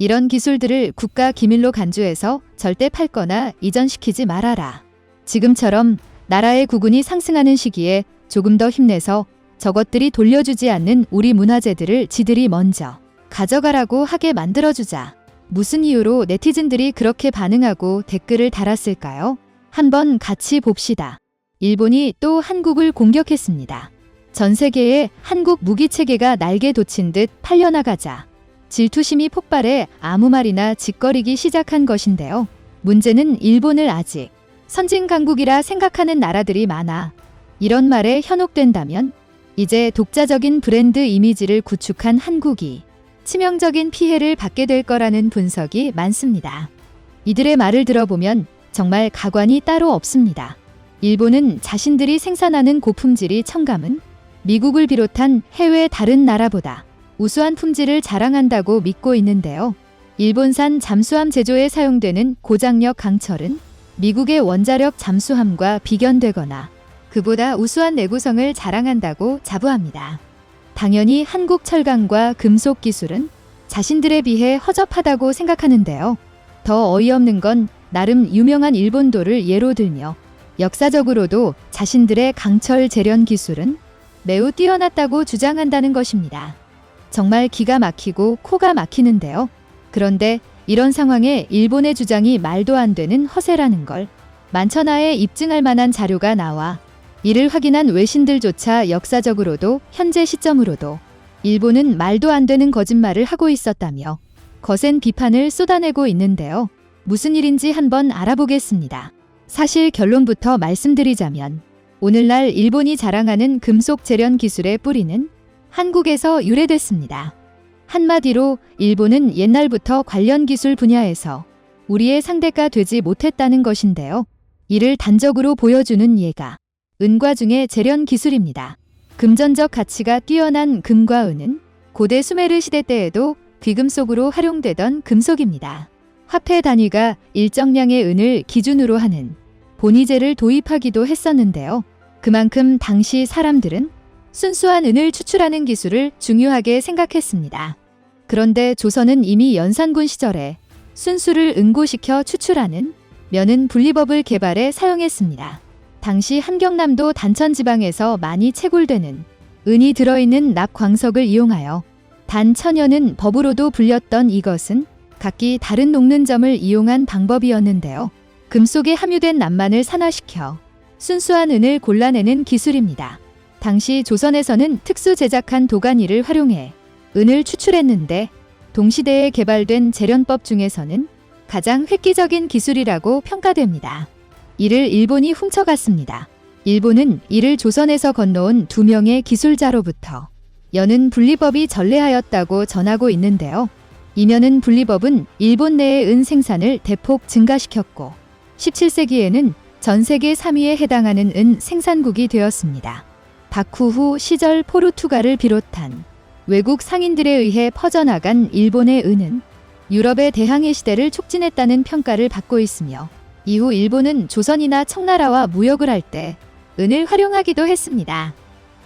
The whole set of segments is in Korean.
이런 기술들을 국가 기밀로 간주해서 절대 팔거나 이전시키지 말아라. 지금처럼 나라의 구군이 상승하는 시기에 조금 더 힘내서 저것들이 돌려주지 않는 우리 문화재들을 지들이 먼저 가져가라고 하게 만들어주자. 무슨 이유로 네티즌들이 그렇게 반응하고 댓글을 달았을까요? 한번 같이 봅시다. 일본이 또 한국을 공격했습니다. 전 세계에 한국 무기 체계가 날개 돋친 듯 팔려나가자 질투심이 폭발해 아무 말이나 짓거리기 시작한 것인데요. 문제는 일본을 아직 선진 강국이라 생각하는 나라들이 많아 이런 말에 현혹된다면 이제 독자적인 브랜드 이미지를 구축한 한국이 치명적인 피해를 받게 될 거라는 분석이 많습니다. 이들의 말을 들어보면 정말 가관이 따로 없습니다. 일본은 자신들이 생산하는 고품질이 첨가은 미국을 비롯한 해외 다른 나라보다 우수한 품질을 자랑한다고 믿고 있는데요. 일본산 잠수함 제조에 사용되는 고장력 강철은 미국의 원자력 잠수함과 비견되거나 그보다 우수한 내구성을 자랑한다고 자부합니다. 당연히 한국 철강과 금속 기술은 자신들에 비해 허접하다고 생각하는데요. 더 어이없는 건 나름 유명한 일본도를 예로 들며 역사적으로도 자신들의 강철 재련 기술은 매우 뛰어났다고 주장한다는 것입니다. 정말 기가 막히고 코가 막히는데요. 그런데 이런 상황에 일본의 주장이 말도 안 되는 허세라는 걸 만천하에 입증할 만한 자료가 나와 이를 확인한 외신들조차 역사적으로도 현재 시점으로도 일본은 말도 안 되는 거짓말을 하고 있었다며 거센 비판을 쏟아내고 있는데요. 무슨 일인지 한번 알아보겠습니다. 사실 결론부터 말씀드리자면 오늘날 일본이 자랑하는 금속 재련 기술의 뿌리는 한국에서 유래됐습니다. 한마디로 일본은 옛날부터 관련 기술 분야에서 우리의 상대가 되지 못했다는 것인데요. 이를 단적으로 보여주는 예가 은과 중의 재련 기술입니다. 금전적 가치가 뛰어난 금과 은은 고대 수메르 시대 때에도 귀금속으로 활용되던 금속입니다. 화폐 단위가 일정량의 은을 기준으로 하는 본위제를 도입하기도 했었는데요. 그만큼 당시 사람들은 순수한 은을 추출하는 기술을 중요하게 생각했습니다. 그런데 조선은 이미 연산군 시절에 순수를 응고시켜 추출하는 면은 분리법을 개발해 사용했습니다. 당시 함경남도 단천 지방에서 많이 채굴되는 은이 들어있는 낙광석을 이용하여 단 천여는 법으로도 불렸던 이것은 각기 다른 녹는 점을 이용한 방법이었는데요. 금속에 함유된 납만을 산화시켜 순수한 은을 골라내는 기술입니다. 당시 조선에서는 특수 제작한 도가니를 활용해 은을 추출했는데 동시대에 개발된 재련법 중에서는 가장 획기적인 기술이라고 평가됩니다. 이를 일본이 훔쳐갔습니다. 일본은 이를 조선에서 건너온 두 명의 기술자로부터 여는 분리법이 전래하였다고 전하고 있는데요. 이면은 분리법은 일본 내의 은 생산을 대폭 증가시켰고 17세기에는 전 세계 3위에 해당하는 은 생산국이 되었습니다. 바쿠후 시절 포르투갈을 비롯한 외국 상인들에 의해 퍼져나간 일본의 은은 유럽의 대항해 시대를 촉진했다는 평가를 받고 있으며 이후 일본은 조선이나 청나라와 무역을 할 때 은을 활용하기도 했습니다.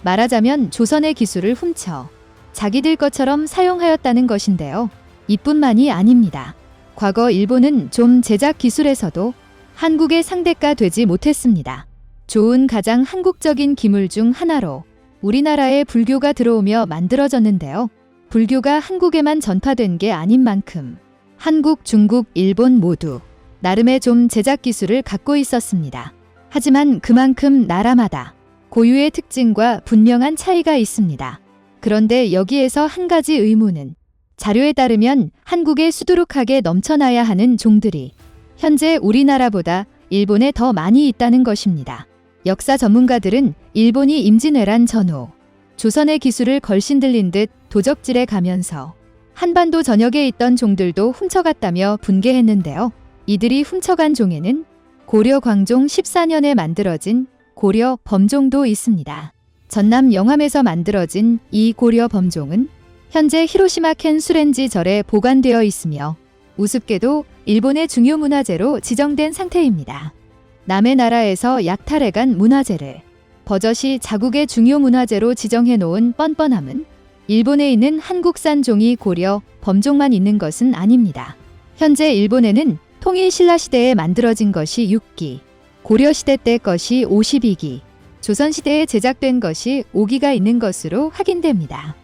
말하자면 조선의 기술을 훔쳐 자기들 것처럼 사용하였다는 것인데요. 이뿐만이 아닙니다. 과거 일본은 좀 제작 기술에서도 한국의 상대가 되지 못했습니다. 좋은 가장 한국적인 기물 중 하나로 우리나라에 불교가 들어오며 만들어졌는데요. 불교가 한국에만 전파된 게 아닌 만큼 한국, 중국, 일본 모두 나름의 좀 제작 기술을 갖고 있었습니다. 하지만 그만큼 나라마다 고유의 특징과 분명한 차이가 있습니다. 그런데 여기에서 한 가지 의문은 자료에 따르면 한국에 수두룩하게 넘쳐나야 하는 종들이 현재 우리나라보다 일본에 더 많이 있다는 것입니다. 역사 전문가들은 일본이 임진왜란 전후 조선의 기술을 걸신 들린 듯 도적질에 가면서 한반도 전역에 있던 종들도 훔쳐갔다며 분개했는데요. 이들이 훔쳐간 종에는 고려 광종 14년에 만들어진 고려 범종도 있습니다. 전남 영함에서 만들어진 이 고려 범종은 현재 히로시마 켄 수렌지 절에 보관되어 있으며 우습게도 일본의 중요 문화재로 지정된 상태입니다. 남의 나라에서 약탈해 간 문화재를 버젓이 자국의 중요 문화재로 지정해 놓은 뻔뻔함은 일본에 있는 한국산 종이 고려, 범종만 있는 것은 아닙니다. 현재 일본에는 통일 신라 시대에 만들어진 것이 6기, 고려 시대 때 것이 52기, 조선 시대에 제작된 것이 5기가 있는 것으로 확인됩니다.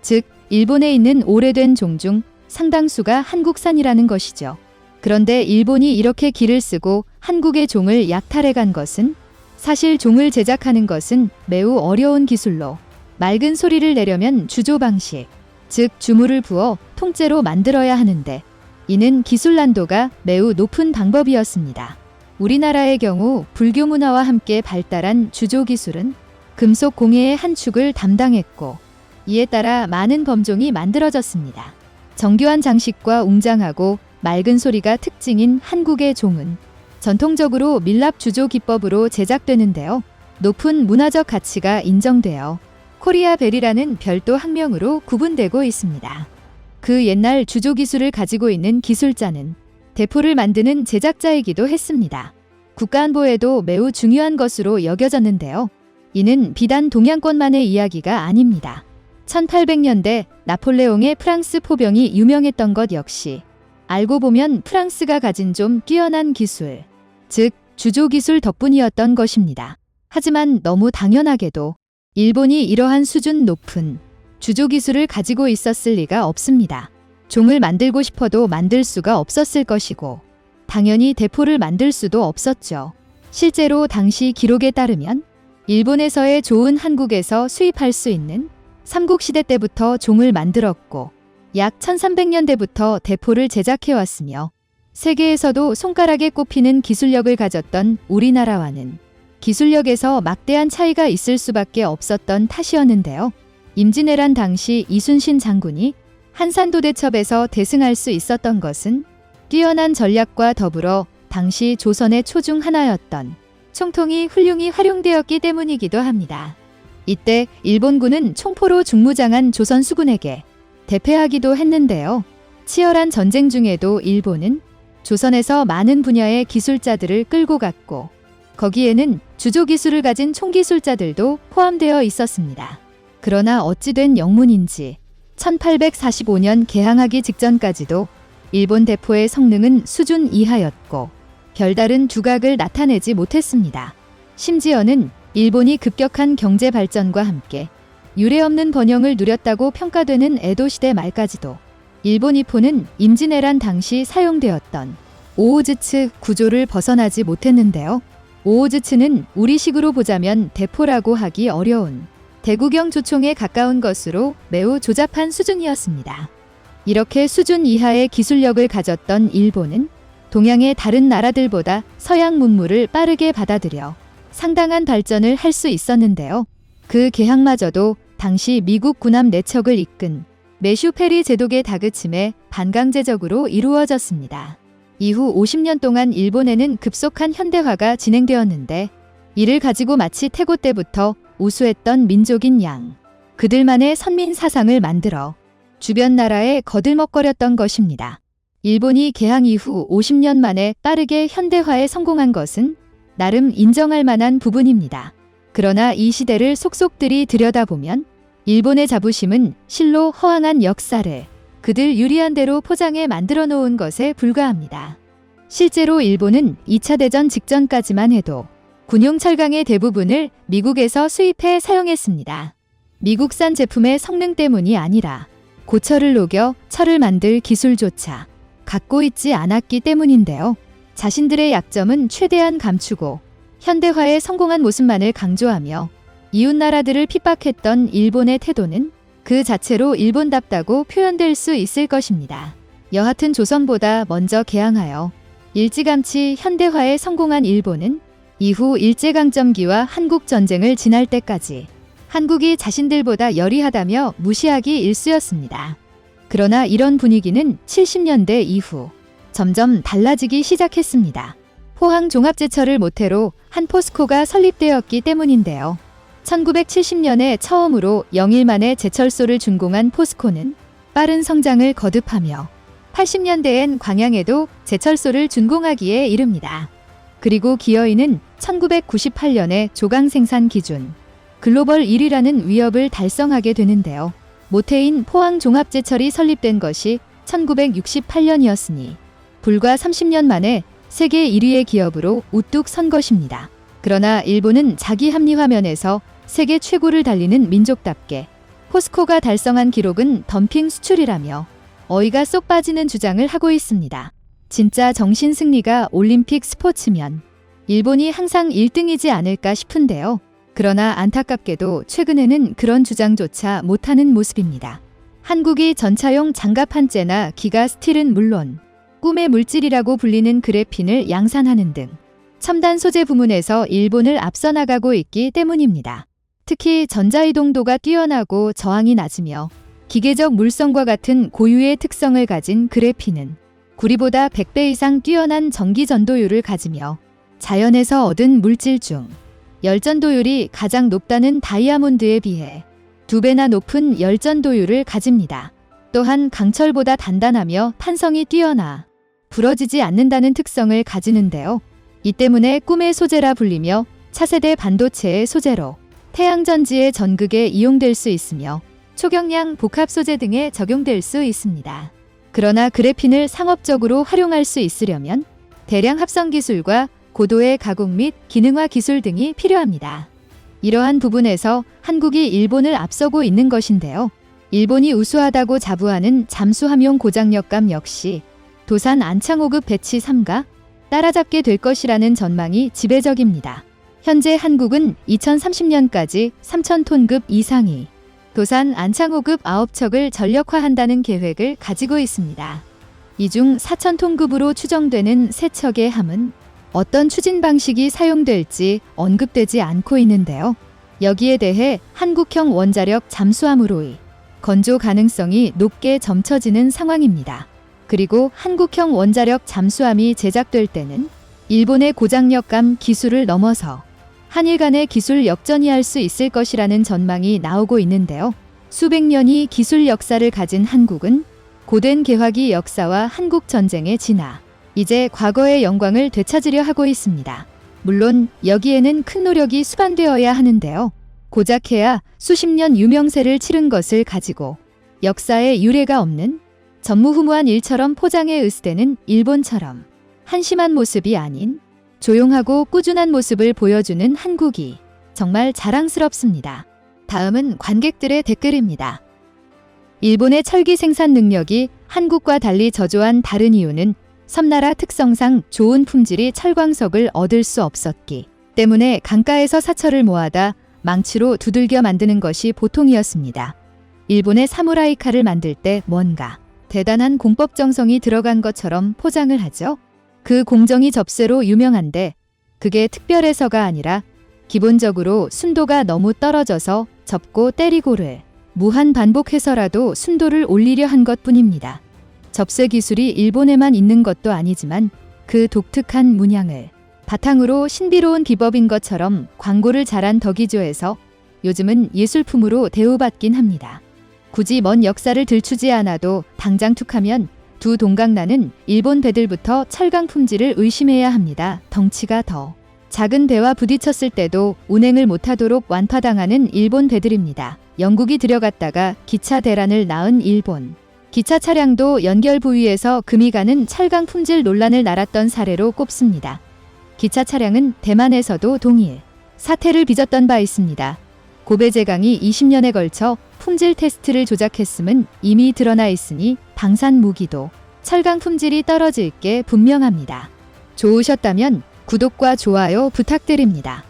즉, 일본에 있는 오래된 종 중 상당수가 한국산이라는 것이죠. 그런데 일본이 이렇게 기를 쓰고 한국의 종을 약탈해 간 것은 사실 종을 제작하는 것은 매우 어려운 기술로 맑은 소리를 내려면 주조 방식, 즉 주물을 부어 통째로 만들어야 하는데 이는 기술 난도가 매우 높은 방법이었습니다. 우리나라의 경우 불교 문화와 함께 발달한 주조 기술은 금속 공예의 한 축을 담당했고 이에 따라 많은 범종이 만들어졌습니다. 정교한 장식과 웅장하고 맑은 소리가 특징인 한국의 종은 전통적으로 밀랍 주조 기법으로 제작되는데요. 높은 문화적 가치가 인정되어 코리아 벨이라는 별도 학명으로 구분되고 있습니다. 그 옛날 주조 기술을 가지고 있는 기술자는 대포를 만드는 제작자이기도 했습니다. 국가안보에도 매우 중요한 것으로 여겨졌는데요. 이는 비단 동양권만의 이야기가 아닙니다. 1800년대 나폴레옹의 프랑스 포병이 유명했던 것 역시 알고 보면 프랑스가 가진 좀 뛰어난 기술, 즉 주조 기술 덕분이었던 것입니다. 하지만 너무 당연하게도 일본이 이러한 수준 높은 주조 기술을 가지고 있었을 리가 없습니다. 종을 만들고 싶어도 만들 수가 없었을 것이고, 당연히 대포를 만들 수도 없었죠. 실제로 당시 기록에 따르면 일본에서의 좋은 한국에서 수입할 수 있는 삼국시대 때부터 종을 만들었고, 약 1300년대부터 대포를 제작해왔으며, 세계에서도 손가락에 꼽히는 기술력을 가졌던 우리나라와는 기술력에서 막대한 차이가 있을 수밖에 없었던 탓이었는데요. 임진왜란 당시 이순신 장군이 한산도대첩에서 대승할 수 있었던 것은 뛰어난 전략과 더불어 당시 조선의 초중 하나였던 총통이 훌륭히 활용되었기 때문이기도 합니다. 이때 일본군은 총포로 중무장한 조선 수군에게 대패하기도 했는데요. 치열한 전쟁 중에도 일본은 조선에서 많은 분야의 기술자들을 끌고 갔고 거기에는 주조 기술을 가진 총기술자들도 포함되어 있었습니다. 그러나 어찌된 영문인지 1845년 개항하기 직전까지도 일본 대포의 성능은 수준 이하였고 별다른 두각을 나타내지 못했습니다. 심지어는 일본이 급격한 경제 발전과 함께 유례없는 번영을 누렸다고 평가되는 에도 시대 말까지도 일본 이포는 임진왜란 당시 사용되었던 오오즈츠 구조를 벗어나지 못했는데요. 오오즈츠는 우리식으로 보자면 대포라고 하기 어려운 대구경 조총에 가까운 것으로 매우 조잡한 수준이었습니다. 이렇게 수준 이하의 기술력을 가졌던 일본은 동양의 다른 나라들보다 서양 문물을 빠르게 받아들여 상당한 발전을 할 수 있었는데요. 그 개항마저도 당시 미국 군함 내척을 이끈 메슈 페리 제독의 다그침에 반강제적으로 이루어졌습니다. 이후 50년 동안 일본에는 급속한 현대화가 진행되었는데 이를 가지고 마치 태고 때부터 우수했던 민족인 양. 그들만의 선민 사상을 만들어 주변 나라에 거들먹거렸던 것입니다. 일본이 개항 이후 50년 만에 빠르게 현대화에 성공한 것은 나름 인정할 만한 부분입니다. 그러나 이 시대를 속속들이 들여다보면 일본의 자부심은 실로 허황한 역사를 그들 유리한 대로 포장해 만들어 놓은 것에 불과합니다. 실제로 일본은 2차 대전 직전까지만 해도 군용 철강의 대부분을 미국에서 수입해 사용했습니다. 미국산 제품의 성능 때문이 아니라 고철을 녹여 철을 만들 기술조차 갖고 있지 않았기 때문인데요. 자신들의 약점은 최대한 감추고 현대화에 성공한 모습만을 강조하며 이웃 나라들을 핍박했던 일본의 태도는 그 자체로 일본답다고 표현될 수 있을 것입니다. 여하튼 조선보다 먼저 개항하여 일찌감치 현대화에 성공한 일본은 이후 일제강점기와 한국전쟁을 지날 때까지 한국이 자신들보다 열이하다며 무시하기 일쑤였습니다. 그러나 이런 분위기는 70년대 이후 점점 달라지기 시작했습니다. 포항 종합제철을 모태로 한 포스코가 설립되었기 때문인데요. 1970년에 처음으로 영일 만에 제철소를 준공한 포스코는 빠른 성장을 거듭하며 80년대엔 광양에도 제철소를 준공하기에 이릅니다. 그리고 기어이는 1998년에 조강 생산 기준 글로벌 1위라는 위협을 달성하게 되는데요. 모태인 포항 종합제철이 설립된 것이 1968년이었으니 불과 30년 만에 세계 1위의 기업으로 우뚝 선 것입니다. 그러나 일본은 자기 합리화 면에서 세계 최고를 달리는 민족답게 포스코가 달성한 기록은 덤핑 수출이라며 어이가 쏙 빠지는 주장을 하고 있습니다. 진짜 정신 승리가 올림픽 스포츠면 일본이 항상 1등이지 않을까 싶은데요. 그러나 안타깝게도 최근에는 그런 주장조차 못하는 모습입니다. 한국이 전차용 장갑 한 째나 기가 스틸은 물론 꿈의 물질이라고 불리는 그래핀을 양산하는 등 첨단 소재 부문에서 일본을 앞서 나가고 있기 때문입니다. 특히 전자이동도가 뛰어나고 저항이 낮으며 기계적 물성과 같은 고유의 특성을 가진 그래핀은 구리보다 100배 이상 뛰어난 전기 전도율을 가지며 자연에서 얻은 물질 중 열전도율이 가장 높다는 다이아몬드에 비해 두 배나 높은 열전도율을 가집니다. 또한 강철보다 단단하며 탄성이 뛰어나 부러지지 않는다는 특성을 가지는데요. 이 때문에 꿈의 소재라 불리며 차세대 반도체의 소재로 태양전지의 전극에 이용될 수 있으며 초경량 복합 소재 등에 적용될 수 있습니다. 그러나 그래핀을 상업적으로 활용할 수 있으려면 대량 합성 기술과 고도의 가공 및 기능화 기술 등이 필요합니다. 이러한 부분에서 한국이 일본을 앞서고 있는 것인데요. 일본이 우수하다고 자부하는 잠수함용 고장력감 역시 도산 안창호급 배치 3가 따라잡게 될 것이라는 전망이 지배적입니다. 현재 한국은 2030년까지 3,000톤급 이상이 도산 안창호급 9척을 전력화한다는 계획을 가지고 있습니다. 이 중 4,000톤급으로 추정되는 세 척의 함은 어떤 추진 방식이 사용될지 언급되지 않고 있는데요. 여기에 대해 한국형 원자력 잠수함으로의 건조 가능성이 높게 점쳐지는 상황입니다. 그리고 한국형 원자력 잠수함이 제작될 때는 일본의 고장력감 기술을 넘어서 한일 간의 기술 역전이 할 수 있을 것이라는 전망이 나오고 있는데요. 수백 년이 기술 역사를 가진 한국은 고된 개화기 역사와 한국 전쟁에 지나 이제 과거의 영광을 되찾으려 하고 있습니다. 물론 여기에는 큰 노력이 수반되어야 하는데요. 고작해야 수십 년 유명세를 치른 것을 가지고 역사에 유례가 없는 전무후무한 일처럼 포장해 으스대는 일본처럼 한심한 모습이 아닌 조용하고 꾸준한 모습을 보여주는 한국이 정말 자랑스럽습니다. 다음은 관객들의 댓글입니다. 일본의 철기 생산 능력이 한국과 달리 저조한 다른 이유는 섬나라 특성상 좋은 품질의 철광석을 얻을 수 없었기 때문에 강가에서 사철을 모아다 망치로 두들겨 만드는 것이 보통이었습니다. 일본의 사무라이 칼을 만들 때 뭔가 대단한 공법 정성이 들어간 것처럼 포장을 하죠. 그 공정이 접세로 유명한데 그게 특별해서가 아니라 기본적으로 순도가 너무 떨어져서 접고 때리고를 무한 반복해서라도 순도를 올리려 한 것 뿐입니다. 접세 기술이 일본에만 있는 것도 아니지만 그 독특한 문양을 바탕으로 신비로운 비법인 것처럼 광고를 잘한 덕이조에서 요즘은 예술품으로 대우받긴 합니다. 굳이 먼 역사를 들추지 않아도 당장 툭하면 두 동강나는 일본 배들부터 철강 품질을 의심해야 합니다. 덩치가 더 작은 배와 부딪혔을 때도 운행을 못하도록 완파당하는 일본 배들입니다. 영국이 들여갔다가 기차 대란을 낳은 일본. 기차 차량도 연결 부위에서 금이 가는 철강 품질 논란을 낳았던 사례로 꼽습니다. 기차 차량은 대만에서도 동일 사태를 빚었던 바 있습니다. 고베제강이 20년에 걸쳐 품질 테스트를 조작했음은 이미 드러나 있으니 방산 무기도 철강 품질이 떨어질 게 분명합니다. 좋으셨다면 구독과 좋아요 부탁드립니다.